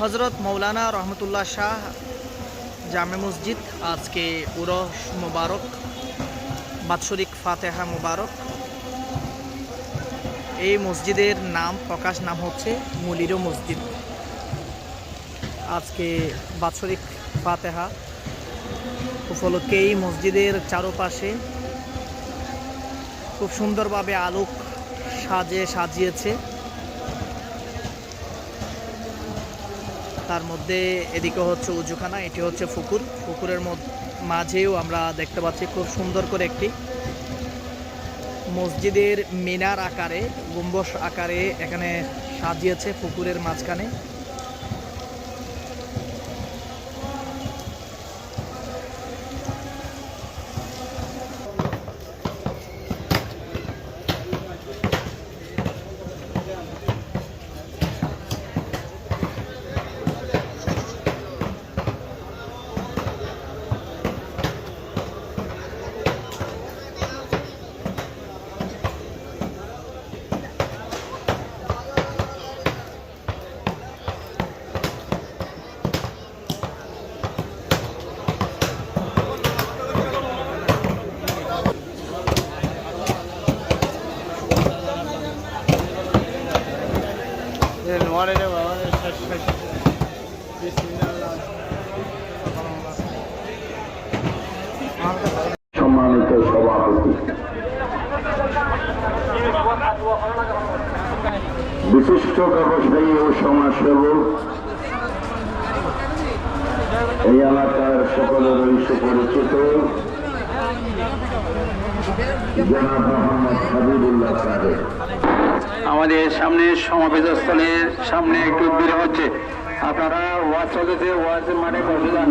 হজরত মৌলানা রহমতুল্লাহ শাহ জামে মসজিদ, আজকে উরস মোবারক, বাৎসরিক ফাতেহা মোবারক। এই মসজিদের নাম, প্রকাশ নাম হচ্ছে মুলিরো মসজিদ। আজকে বাৎসরিক ফাতেহা উপলক্ষে এই মসজিদের চারপাশে খুব সুন্দরভাবে আলোক সাজে সাজিয়েছে। তার মধ্যে এদিকে হচ্ছে উজুখানা, এটি হচ্ছে পুকুর পুকুরের মাঝেও আমরা দেখতে পাচ্ছি খুব সুন্দর করে একটি মসজিদের মিনার আকারে, গুম্বস আকারে এখানে সাজিয়েছে পুকুরের মাঝখানে। সম্মানিত সভাপতি। বিশিষ্ট ব্যবসায়ী ও সমাজসেবক এই এলাকার সকলেরই সুপরিচিত জনাব মোহাম্মদ হাবিবুল্লাহ সাহেব আমাদের সামনে সমাবেশ স্থলের সামনে একটু ভিড় হচ্ছে। আপনারা ওয়াজ চলতেছে, ওয়াজ মাঠে বসে যান।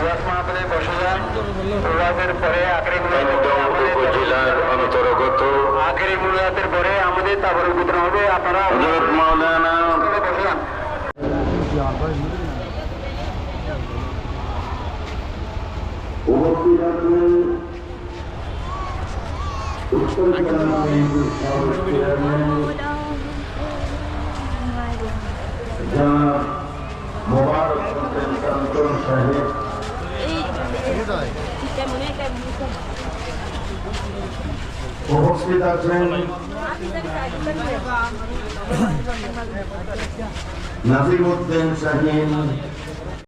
ওয়াজ মাহফিলে বসে যান। ওয়াজের পরে আখেরি উপজেলার অন্তর্গত। আখেরি মুরাদের পরে আমাদের তারপরে বিতরণ হবে। আপনারা হজরত মাওলানা বসে যান। উপস্থিত আছেন উত্তর চেয়ারম্যান মোবারক হোসেন কান্তন সাহেব। উপস্থিত আছেন নাজিমুদ্দিন শাহিন